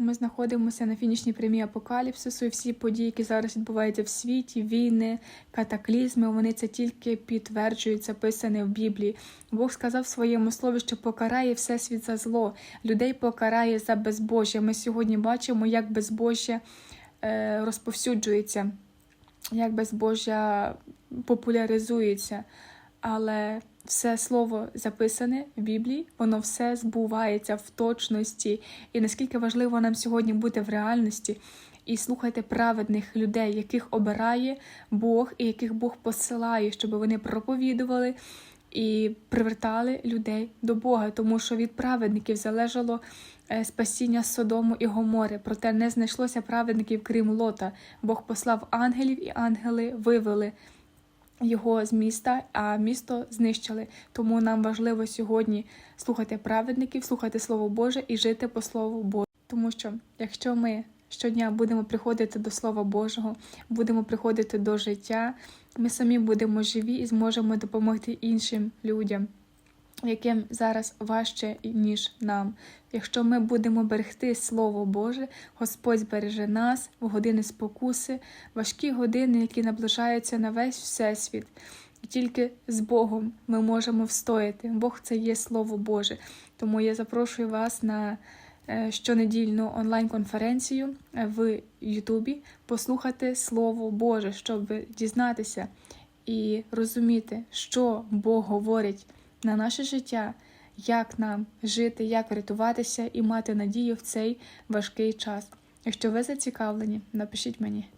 Ми знаходимося на фінішній прямій апокаліпсису, і всі події, які зараз відбуваються в світі, війни, катаклізми, вони це тільки підтверджують, записане в Біблії. Бог сказав в своєму слові, що покарає всесвіт за зло, людей покарає за безбожжя. Ми сьогодні бачимо, як безбожжя е, розповсюджується, як безбожжя популяризується. Але все слово записане в Біблії, воно все збувається в точності. І наскільки важливо нам сьогодні бути в реальності і слухати праведних людей, яких обирає Бог і яких Бог посилає, щоб вони проповідували і привертали людей до Бога, тому що від праведників залежало е, спасіння Содому і Гомори. Проте не знайшлося праведників, крім Лота. Бог послав ангелів, і ангели вивели його з міста, а місто знищили. Тому нам важливо сьогодні слухати праведників, слухати Слово Боже і жити по Слову Божому. Тому що якщо ми щодня будемо приходити до Слова Божого, будемо приходити до життя, ми самі будемо живі і зможемо допомогти іншим людям. Яким зараз важче ніж нам. Якщо ми будемо берегти Слово Боже, Господь збереже нас в години спокуси, важкі години, які наближаються на весь всесвіт. І тільки з Богом ми можемо встояти. Бог це є Слово Боже. Тому я запрошую вас на е, щонедільну онлайн-конференцію в Ютубі послухати Слово Боже, щоб дізнатися і розуміти, що Бог говорить на наше життя, як нам жити, як рятуватися і мати надію в цей важкий час. Якщо ви зацікавлені, напишіть мені.